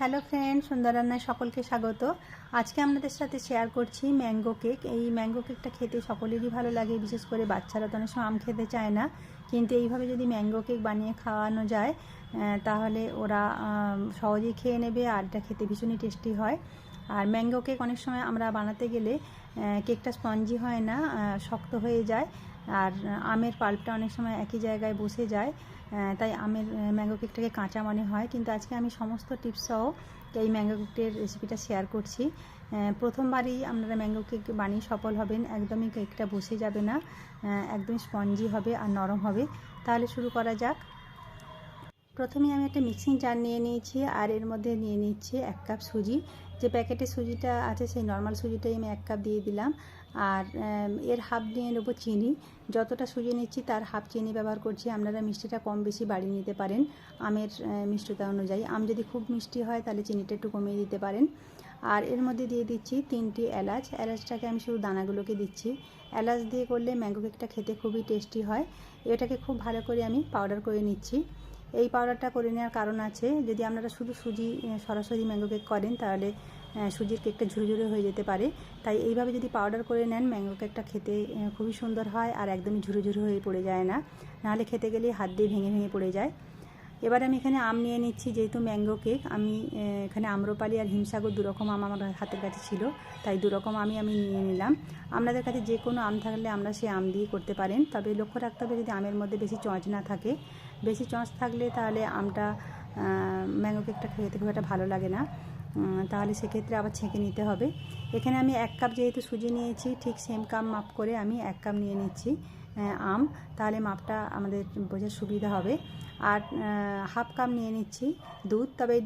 Hello friend সুন্দর রান্নায় সকলকে স্বাগত। আজকে আপনাদের সাথে শেয়ার করছি ম্যাঙ্গো কেক এই ম্যাঙ্গো কেকটা খেতে সকলেরই ভালো লাগে, বিশেষ করে বাচ্চারা তো অনেক সময় আম খেতে চায় না। কিন্তু এইভাবে যদি ম্যাঙ্গো কেক বানিয়ে খাওয়ানো যায় তাহলে ওরা সহজেই খেয়ে নেবে আর এটা খেতে ভীষণই টেস্টি হয়। আর ম্যাঙ্গো কেক অনেক সময় আমরা বানাতে গেলে কেকটা স্পঞ্জি হয় না শক্ত হয়ে যায়। আর আমের পাল্পটা অনেক সময় একই জায়গায় বসে যায় তাই আমের ম্যাঙ্গো কেকটাকে কাঁচা মনে হয়। কিন্তু আজকে আমি সমস্ত টিপস সহ এই ম্যাঙ্গো কেকের রেসিপিটা শেয়ার করছি। প্রথমবারই আপনারা ম্যাঙ্গো কেক বানিয়ে সফল হবেন। একদমই কেকটা বসে যাবে না একদমই স্পঞ্জি হবে আর নরম হবে। তাহলে শুরু করা যাক। প্রথমে আমি একটা মিক্সিং জার নিয়ে নিয়েছি আর এর মধ্যে নিয়ে নিচ্ছি এক কাপ সুজি। যে প্যাকেটে সুজিটা আছে, সেই নর্মাল সুজিটাই আমি এক কাপ দিয়ে দিলাম। আর এর হাফ নিয়ে নেব চিনি। যতটা সুজি নিচ্ছি, তার হাফ চিনি ব্যবহার করছি। আপনারা মিষ্টিটা কম বেশি বাড়িয়ে নিতে পারেন আমের মিষ্টতা অনুযায়ী। আম যদি খুব মিষ্টি হয়, তাহলে চিনিটা একটু কমিয়ে দিতে পারেন। আর এর মধ্যে দিয়ে দিচ্ছি তিনটি এলাচ। এলাচটাকে আমি শুধু দানাগুলোকে দিচ্ছি। এলাচ দিয়ে করলে ম্যাঙ্গো কেকটা খেতে খুবই টেস্টি হয়। এটাকে খুব ভালো করে আমি পাউডার করে নিচ্ছি। এই পাউডারটা করে নেওয়ার কারণ আছে। যদি আপনারা শুধু সুজি সরাসরি ম্যাঙ্গো কেক করেন, তাহলে সুজির কেকটা ঝুরঝুরে হয়ে যেতে পারে। তাই এইভাবে যদি পাউডার করে নেন ম্যাঙ্গো কেকটা খেতে খুবই সুন্দর হয় আর একদমই ঝুরো ঝুরো হয়ে পড়ে যায় না। নাহলে খেতে গেলে হাত দিয়ে ভেঙে ভেঙে পড়ে যায়। এবার আমি এখানে আম নিয়ে নিচ্ছি, যেহেতু ম্যাঙ্গো কেক আমি এখানে আম্রপালি আর হিমসাগর দুরকম আম আমার হাতের কাছে ছিল, তাই দুরকম আমি আমি নিয়ে নিলাম। আপনাদের কাছে যে কোনো আম থাকলে আমরা সেই আম দিয়ে করতে পারেন, তবে লক্ষ্য রাখতে হবে যদি আমের মধ্যে বেশি চঁচ না থাকে বেশি চঁচ থাকলে তাহলে আমটা ম্যাঙ্গো কেকটা খেতে খুব একটা ভালো লাগে না। তাহলে সেক্ষেত্রে আবার ছেঁকে নিতে হবে। এখানে আমি এক কাপ যেহেতু সুজি নিয়েছি, ঠিক সেম কাপ মাপ করে আমি এক কাপ নিয়ে নিচ্ছি আম। তাহলে মাপটা আমাদের বোঝার সুবিধা হবে। আর হাফ কাপ নিয়ে নিচ্ছি দুধ। তবে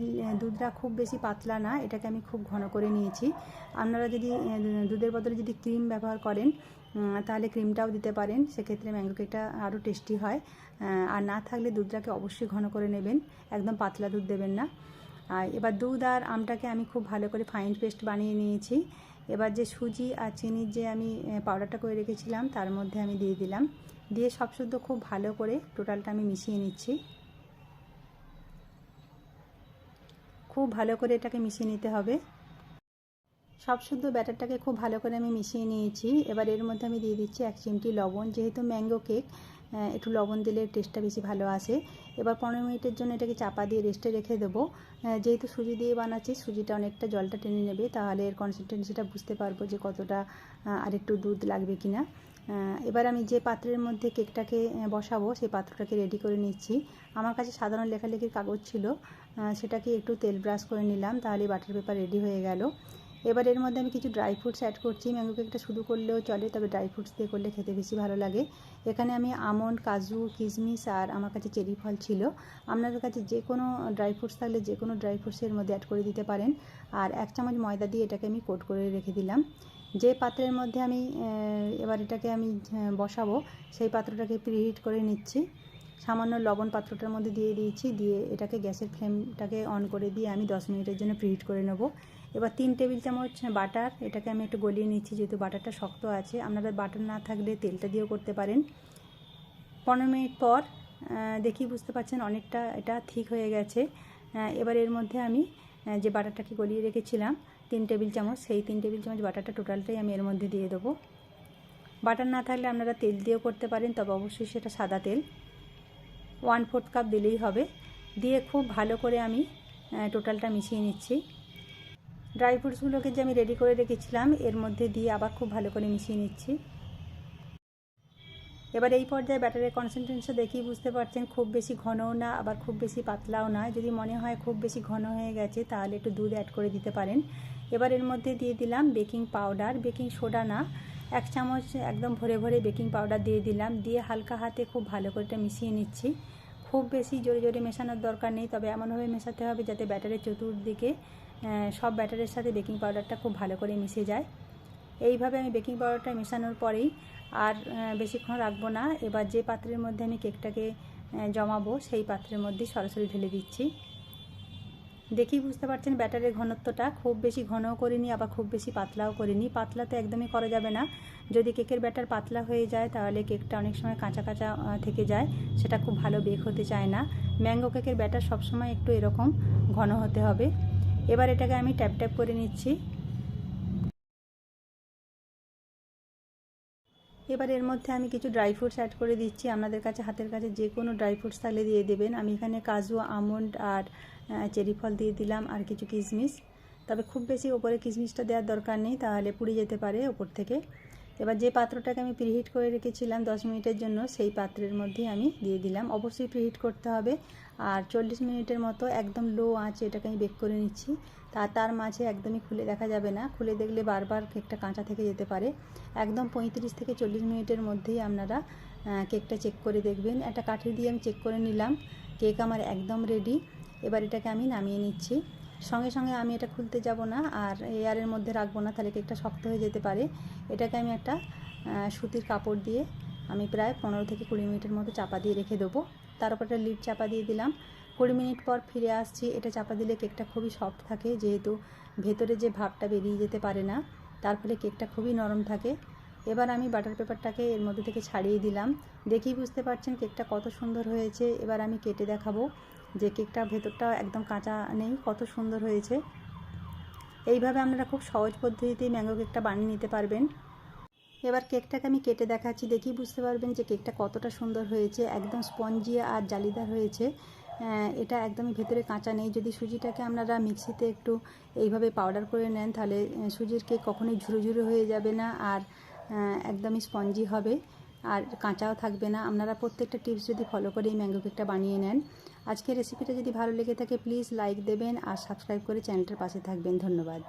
দুধটা খুব বেশি পাতলা না, এটাকে আমি খুব ঘন করে নিয়েছি। আপনারা যদি দুধের বদলে যদি ক্রিম ব্যবহার করেন তাহলে ক্রিমটাও দিতে পারেন। সেক্ষেত্রে ম্যাঙ্গো কেকটা আরও টেস্টি হয়। আর না থাকলে দুধটাকে অবশ্যই ঘন করে নেবেন। একদম পাতলা দুধ দেবেন না। আর এবার দুধ আর আমটাকে আমি খুব ভালো করে ফাইন পেস্ট বানিয়ে নিয়েছি। এবার যে সুজি আর চিনির যে আমি পাউডারটা করে রেখেছিলাম, তার মধ্যে আমি দিয়ে দিলাম। দিয়ে সব শুদ্ধ খুব ভালো করে টোটালটা আমি মিশিয়ে নিচ্ছি। খুব ভালো করে এটাকে মিশিয়ে নিতে হবে। সব শুদ্ধ ব্যাটারটাকে খুব ভালো করে আমি মিশিয়ে নিয়েছি। এবার এর মধ্যে আমি দিয়ে দিচ্ছি এক চিমটি লবণ। যেহেতু ম্যাঙ্গো কেক একটু লবণ দিলে টেস্টটা বেশি ভালো আসে। এবার পনেরো মিনিটের জন্য এটাকে চাপা দিয়ে রেস্টে রেখে দেবো। যেহেতু সুজি দিয়ে বানাচ্ছি সুজিটা অনেকটা জলটা টেনে নেবে তাহলে এর কনসিস্টেন্সিটা বুঝতে পারব যে কতটা আহ, আরেকটু দুধ লাগবে কি না এবার আমি যে পাত্রের মধ্যে কেকটাকে বসাবো সেই পাত্রটাকে রেডি করে নিচ্ছি। আমার কাছে সাধারণ লেখালেখির কাগজ ছিল। সেটাকে একটু তেল ব্রাশ করে নিলাম তাহলে বাটার পেপার রেডি হয়ে গেল। এবার এর মধ্যে আমি কিছু ড্রাই ফ্রুটস অ্যাড করছি। ম্যাঙ্গো কেকটা শুধু করলেও চলে, তবে ড্রাই ফ্রুটস দিয়ে করলে খেতে বেশি ভালো লাগে। এখানে আমি আমন্ড, কাজু, কিশমিশ আর আমার কাছে চেরি ফল ছিল। আপনাদের কাছে যে কোনো ড্রাই ফ্রুটস থাকলে যে কোনো ড্রাই ফ্রুটসের মধ্যে অ্যাড করে দিতে পারেন। আর এক চামচ ময়দা দিয়ে এটাকে আমি কোট করে রেখে দিলাম। যে পাত্রের মধ্যে আমি এবার এটাকে আমি বসাবো, সেই পাত্রটাকে প্রিহিট করে নিচ্ছি। সামান্য লবণ পাত্রটার মধ্যে দিয়ে দিয়েছি। দিয়ে এটাকে গ্যাসের ফ্লেমটাকে অন করে দিয়ে আমি দশ মিনিটের জন্য প্রিহিট করে নেব। এবার তিন টেবিল চামচ বাটার, এটাকে আমি একটু গলিয়ে নিচ্ছি যেহেতু বাটারটা শক্ত আছে। আপনাদের বাটার না থাকলে তেলটা দিয়েও করতে পারেন। পনেরো মিনিট পর দেখি বুঝতে পারছেন অনেকটা এটা ঠিক হয়ে গেছে। এবার এর মধ্যে আমি যে বাটারটাকে গলিয়ে রেখেছিলাম, তিন টেবিল চামচ, সেই তিন টেবিল চামচ বাটারটা টোটালটাই আমি এর মধ্যে দিয়ে দেবো। বাটার না থাকলে আপনারা তেল দিয়েও করতে পারেন, তবে অবশ্যই সেটা সাদা তেল। ওয়ান ফোর্থ কাপ দিলেই হবে। দিয়ে খুব ভালো করে আমি টোটালটা মিশিয়ে নিচ্ছি। ড্রাই ফ্রুটসগুলোকে যে আমি রেডি করে রেখেছিলাম, এর মধ্যে দিয়ে আবার খুব ভালো করে মিশিয়ে নিচ্ছি। এবার এই পর্যায়ে ব্যাটারের কনসেন্ট্রেশন দেখেই বুঝতে পারছেন, খুব বেশি ঘনও না, আবার খুব বেশি পাতলাও না। যদি মনে হয় খুব বেশি ঘন হয়ে গেছে, তাহলে একটু দুধ অ্যাড করে দিতে পারেন। এবার এর মধ্যে দিয়ে দিলাম বেকিং পাউডার বেকিং সোডা না, এক চামচ একদম ভরে ভরে বেকিং পাউডার দিয়ে দিলাম। দিয়ে হালকা হাতে খুব ভালো করে এটা মিশিয়ে নিচ্ছি। খুব বেশি জোরে জোরে মেশানোর দরকার নেই, তবে এমনভাবে মেশাতে হবে যাতে ব্যাটারের চতুর্দিকে সব ব্যাটারের সাথে বেকিং পাউডারটা খুব ভালো করে মিশে যায়। এইভাবে আমি বেকিং পাউডারটা মেশানোর পরেই আর বেশিক্ষণ রাখব না। এবার যে পাত্রের মধ্যে আমি কেকটাকে জমাবো, সেই পাত্রের মধ্যে সরাসরি ঢেলে দিচ্ছি। দেখেই বুঝতে পারছেন ব্যাটারের ঘনত্বটা। খুব বেশি ঘনও করিনি, আবার খুব বেশি পাতলাও করিনি। পাতলা তো একদমই করা যাবে না। যদি কেকের ব্যাটার পাতলা হয়ে যায়, তাহলে কেকটা অনেক সময় কাঁচা কাঁচা থেকে যায়। সেটা খুব ভালো বেক হতে চায় না। ম্যাঙ্গো কেকের ব্যাটার সবসময় একটু এরকম ঘন হতে হবে। এবার এটাকে আমি ট্যাপ ট্যাপ করে নিচ্ছি। এবার এর মধ্যে আমি কিছু ড্রাই ফ্রুটস অ্যাড করে দিচ্ছি। আপনাদের কাছে, হাতের কাছে যে কোনো ড্রাই ফ্রুটস তাহলে দিয়ে দেবেন। আমি এখানে কাজু, আমন্ড আর চেরি ফল দিয়ে দিলাম আর কিছু কিশমিশ। তবে খুব বেশি ওপরে কিশমিশটা দেওয়ার দরকার নেই, তাহলে পুড়ে যেতে পারে ওপর থেকে। এবার যে পাত্রটাকে আমি প্রিহিট করে রেখেছিলাম দশ মিনিটের জন্য, সেই পাত্রের মধ্যেই আমি দিয়ে দিলাম। অবশ্যই প্রিহিট করতে হবে। আর চল্লিশ মিনিটের মতো একদম লো আঁচে এটাকে আমি বেক করে নিচ্ছি। তা, তার মাঝে একদমই খুলে দেখা যাবে না। খুলে দেখলে বারবার কেকটা কাঁচা থেকে যেতে পারে। একদম পঁয়ত্রিশ থেকে চল্লিশ মিনিটের মধ্যেই আপনারা কেকটা চেক করে দেখবেন। একটা কাঠি দিয়ে আমি চেক করে নিলাম। কেক আমার একদম রেডি এবার এটাকে আমি নামিয়ে নিচ্ছি। সঙ্গে সঙ্গে আমি এটা খুলতে যাব না আর এয়ারের মধ্যে রাখব না, তাহলে কেকটা শক্ত হয়ে যেতে পারে। এটাকে আমি একটা সুতির কাপড় দিয়ে আমি প্রায় পনেরো থেকে কুড়ি মিনিটের মতো চাপা দিয়ে রেখে দেবো। তার উপর একটা লিড চাপা দিয়ে দিলাম। কুড়ি মিনিট পর ফিরে আসছি। এটা চাপা দিলে কেকটা খুবই সফট থাকে, যেহেতু ভেতরে যে ভাবটা বেরিয়ে যেতে পারে না, তার ফলে কেকটা খুবই নরম থাকে। এবার আমি বাটার পেপারটাকে এর মধ্যে থেকে ছাড়িয়ে দিলাম। দেখেই বুঝতে পারছেন কেকটা কত সুন্দর হয়েছে। এবার আমি কেটে দেখাবো যে কেকটা ভেতরটা একদম কাঁচা নেই, কত সুন্দর হয়েছে। এইভাবে আপনারা খুব সহজ পদ্ধতিতেই ম্যাঙ্গো কেকটা বানিয়ে নিতে পারবেন। এবার কেকটাকে আমি কেটে দেখাচ্ছি। দেখি বুঝতে পারবেন যে কেকটা কতটা সুন্দর হয়েছে, একদম স্পঞ্জি আর জালিদার হয়েছে। এটা একদমই ভেতরে কাঁচা নেই। যদি সুজিটাকে আপনারা মিক্সিতে একটু এইভাবে পাউডার করে নেন, তাহলে সুজির কেক কখনোই ঝুরো ঝুরো হয়ে যাবে না। আর একদমই স্পঞ্জি হবে। আর কাঁচাও থাকবে না। আপনারা প্রত্যেকটা টিপস যদি ফলো করে এই ম্যাঙ্গো কেকটা বানিয়ে নেন। আজকের রেসিপিটা যদি ভালো লেগে থাকে প্লিজ লাইক দেবেন আর সাবস্ক্রাইব করে চ্যানেলটার পাশে থাকবেন। ধন্যবাদ।